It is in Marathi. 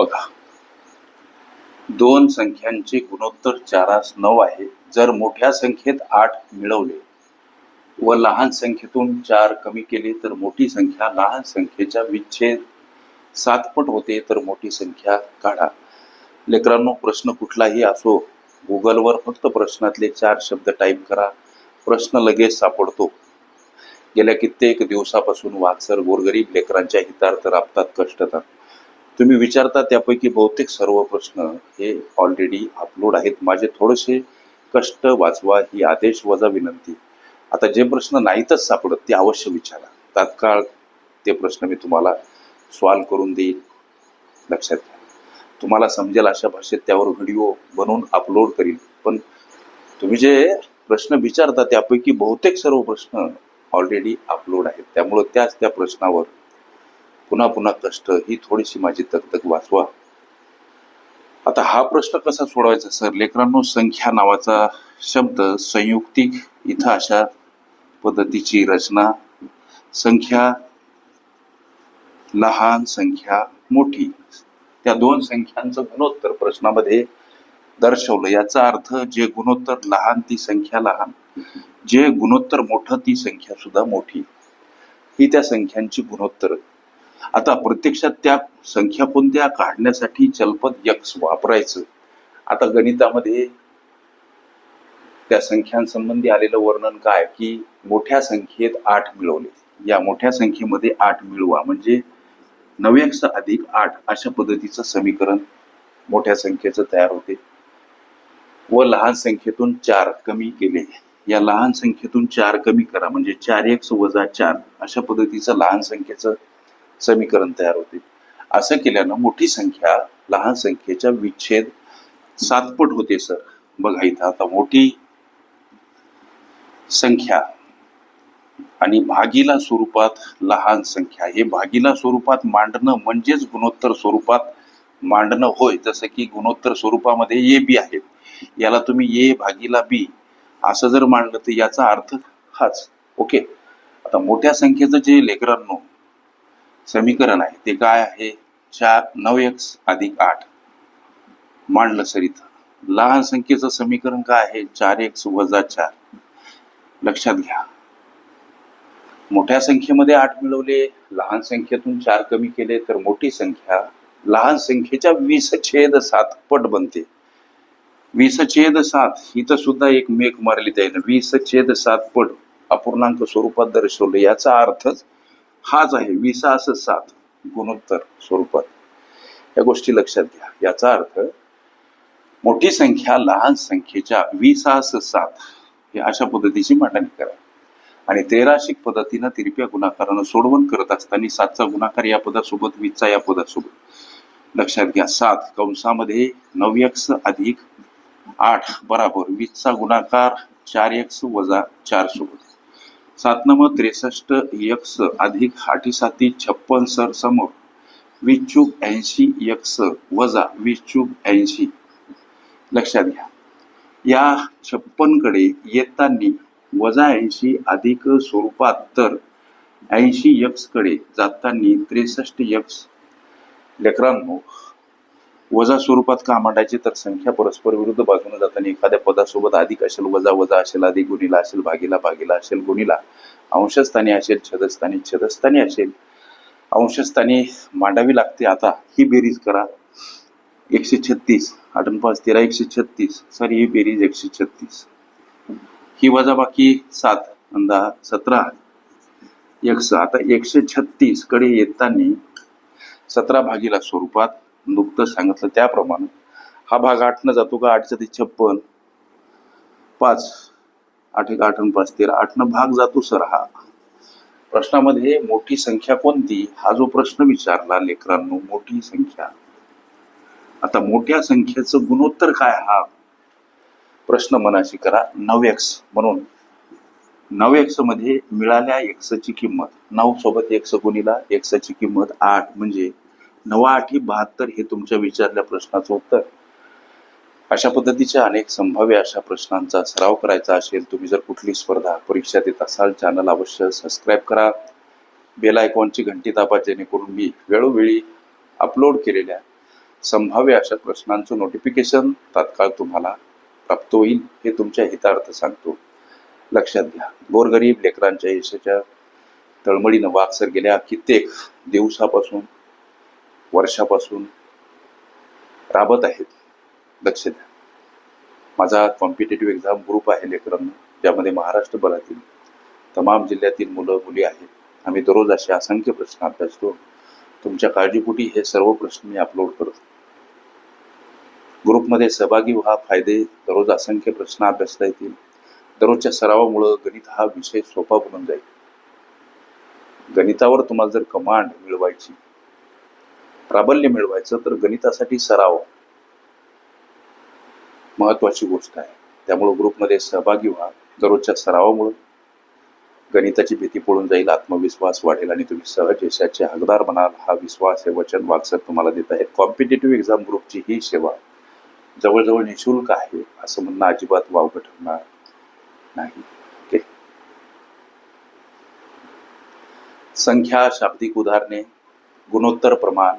बघा. दोन संख्यांचे गुणोत्तर चारास नऊ आहे. जर मोठ्या संख्येत आठ मिळवले व लहान संख्येतून चार कमी केले तर मोठी संख्या लहान संख्येच्या विच्छेद सातपट होते तर मोठी संख्या काढा. लेकरांनो प्रश्न कुठलाही असो गुगलवर फक्त प्रश्नातले चार शब्द टाईप करा. प्रश्न लगेच सापडतो. गेल्या कित्येक दिवसापासून वाचर गोरगरीब लेकरांच्या हितार्थ राबतात कष्टतात. तुम्ही विचारता त्यापैकी बहुतेक सर्व प्रश्न हे ऑलरेडी अपलोड आहेत. माझे थोडेसे कष्ट वाचवा ही आदेश वजा विनंती. आता जे प्रश्न नाहीतच सापडत ते अवश्य विचारा. तात्काळ ते प्रश्न मी तुम्हाला सॉल्व करून देईल लक्षात घ्या. तुम्हाला समजेल अशा भाषेत त्यावर व्हिडिओ बनवून अपलोड करील पण तुम्ही जे प्रश्न विचारता त्यापैकी बहुतेक सर्व प्रश्न ऑलरेडी अपलोड आहेत. त्यामुळं त्याच त्या प्रश्नावर पुन्हा पुन्हा कष्ट ही थोडीशी माझी तकतक वाचवा. आता हा प्रश्न कसा सोडवायचा सर? लेकरांनो संख्या नावाचा शब्द संयुक्तिक इथं अशा पद्धतीची रचना. संख्या लहान संख्या मोठी. त्या दोन संख्यांचं गुणोत्तर प्रश्नामध्ये दर्शवलं. याचा अर्थ जे गुणोत्तर लहान ती संख्या लहान. जे गुणोत्तर मोठं ती संख्या सुद्धा मोठी. ही त्या संख्यांची गुणोत्तर. आता प्रत्यक्षात त्या संख्या कोणत्या काढण्यासाठी चलपद यक्स वापरायचं? आता गणितामध्ये त्या संख्यांसंबंधी आलेलं वर्णन काय? की मोठ्या संख्येत आठ मिळवले. या मोठ्या संख्येमध्ये आठ मिळवा. म्हणजे नव्यक्स अधिक आठ अशा पद्धतीचं समीकरण मोठ्या संख्येचं तयार होते. व लहान संख्येतून चार कमी केले. या लहान संख्येतून चार कमी करा. म्हणजे चार एक्स वजा चार अशा पद्धतीचं लहान संख्येचं समीकरण तयार होते. असं केल्यानं मोठी संख्या लहान संख्येच्या विच्छेद सातपट होते सर बघा इथं आता मोठी संख्या आणि भागीला स्वरूपात लहान संख्या. हे भागीला स्वरूपात मांडणं म्हणजेच गुणोत्तर स्वरूपात मांडणं होय जसं की गुणोत्तर स्वरूपामध्ये ए बी आहेत याला तुम्ही ए भागीला बी असं जर मांडलं तर याचा अर्थ हाच. ओके? आता मोठ्या संख्येचं जे लेकरांनो समीकरण आहे. ते काय आहे? चार नऊ एक्स अधिक आठ. मांडलं सर इथं. लहान संख्येचं समीकरण काय आहे? चार एक्स वजा चार. लक्षात घ्या. मोठ्या संख्येमध्ये आठ मिळवले लहान संख्येतून चार कमी केले तर मोठी संख्या लहान संख्येच्या वीस छेद सात पट बनते. वीस छेद सात इथं सुद्धा एक मेक मारली त्याने. वीस छेद सात पट अपूर्णांक स्वरूपात दर्शवलं. याचा अर्थच हाच आहे वीस असं सात गुणोत्तर स्वरूपात. या गोष्टी लक्षात घ्या. याचा अर्थ मोठी संख्या लहान संख्येच्या विसास सात हे अशा पद्धतीची मांडणी करा. आणि तेराशिक पद्धतीनं तिरप्या गुणाकारानं सोडवण करत असताना सातचा गुणाकार या पदासोबत वीसचा या पदासोबत. लक्षात घ्या सात कंसामध्ये नऊ एक्स अधिक आठ बराबर वीसचा गुणाकार चार एक्स वजा चार सोबत. सात नंबर त्रेसष्ट यक्स अधिक हाटीसाती छप्पन सर समोर. वीस चूक ऐंशी यक्स वजा वीस चूक ऐंशी. लक्षात घ्या. या छप्पनकडे येताना वजा ऐंशी अधिक स्वरूपात तर ऐंशी यक्सकडे जाताना त्रेसष्ट यक्स. लेकरांनो वजा स्वरूपात का मांडायचे तर संख्या परस्पर विरुद्ध बाजूने जाताना एखाद्या पदासोबत अधिक असेल वजा वजा असेल अधिक गुणीला असेल भागीला भागीला असेल गुणीला अंशस्थानी असेल छदस्थानी छदस्थानी असेल. अंशस्थानी मांडावी लागते. आता ही बेरीज करा. एकशे छत्तीस आठ पाच तेरा एकशे छत्तीस. सॉरी ही बेरीज एकशे छत्तीस. ही वजाबाकी सात आणि दहा सतरा. एकशे आता एकशे छत्तीसकडे येताना सतरा भागीला स्वरूपात नुकतं सांगितलं त्याप्रमाणे. हा भाग आठनं जातो का? आठचं ते छप्पन. पाच. आठ एक आठ पाच तेरा. आठनं भाग जातो सर हा. प्रश्नामध्ये मोठी संख्या कोणती? हा जो प्रश्न विचारला लेकरांनो मोठी संख्या. आता मोठ्या संख्येचं गुणोत्तर काय हा? प्रश्न मनाशी करा. नऊ एक्स म्हणून. नऊ एक्समध्ये मिळाल्या एक्सची किंमत. नऊ सोबत एक्स गुणीला एक्सची किंमत आठ. म्हणजे नवा आठी बहात्तर हे तुमच्या विचारल्या प्रश्नाचं उत्तर. अशा पद्धतीच्या अनेक संभाव्य अशा प्रश्नांचा सराव करायचा असेल तुम्ही जर कुठली स्पर्धा परीक्षा देत असाल चॅनल अवश्य सबस्क्राईब करा. बेल आयकॉनची घंटी दाबा जेणेकरून मी वेळोवेळी अपलोड केलेल्या संभाव्य अशा प्रश्नांचं नोटिफिकेशन तात्काळ तुम्हाला प्राप्त होईल हे तुमच्या हितार्थ सांगतो. लक्षात घ्या गोरगरीब लेकरांच्या यशाच्या तळमळीनं वाक्सर गेल्या कित्येक दिवसापासून. वर्षापासून राबत आहेत. लक्ष द्या. माझा कॉम्पिटेटिव्ह एक्झाम ग्रुप आहे लेकरांना ज्यामध्ये महाराष्ट्रभरातील तमाम जिल्ह्यातील मुलं मुली आहेत. आम्ही दररोज असे असंख्य प्रश्न अभ्यासतो. तुमच्या काळजीपोटी हे सर्व प्रश्न मी अपलोड करतो. ग्रुपमध्ये सहभागी व्हा. फायदे दररोज असंख्य प्रश्न अभ्यासता येतील. दररोजच्या सरावामुळं गणित हा विषय सोपा बनून जाईल. गणितावर तुम्हाला जर कमांड मिळवायची प्राबल्य मिळवायचं तर गणितासाठी सराव महत्वाची गोष्ट आहे. त्यामुळे ग्रुपमध्ये सहभागी व्हा दररोजच्या सरावामुळे. गणिताची भीती पळून जाईल आत्मविश्वास वाढेल आणि तुम्ही सहज यशाचे हकदार बनाल. हा विश्वास हे वचन वागसर तुम्हाला देत आहेत. कॉम्पिटेटिव्ह एक्झाम ग्रुपची ही सेवा जवळजवळ निशुल्क आहे असं म्हणणं अजिबात वावगं ठरणार नाही. ओके? संख्या शाब्दिक उदाहरणे गुणोत्तर प्रमाण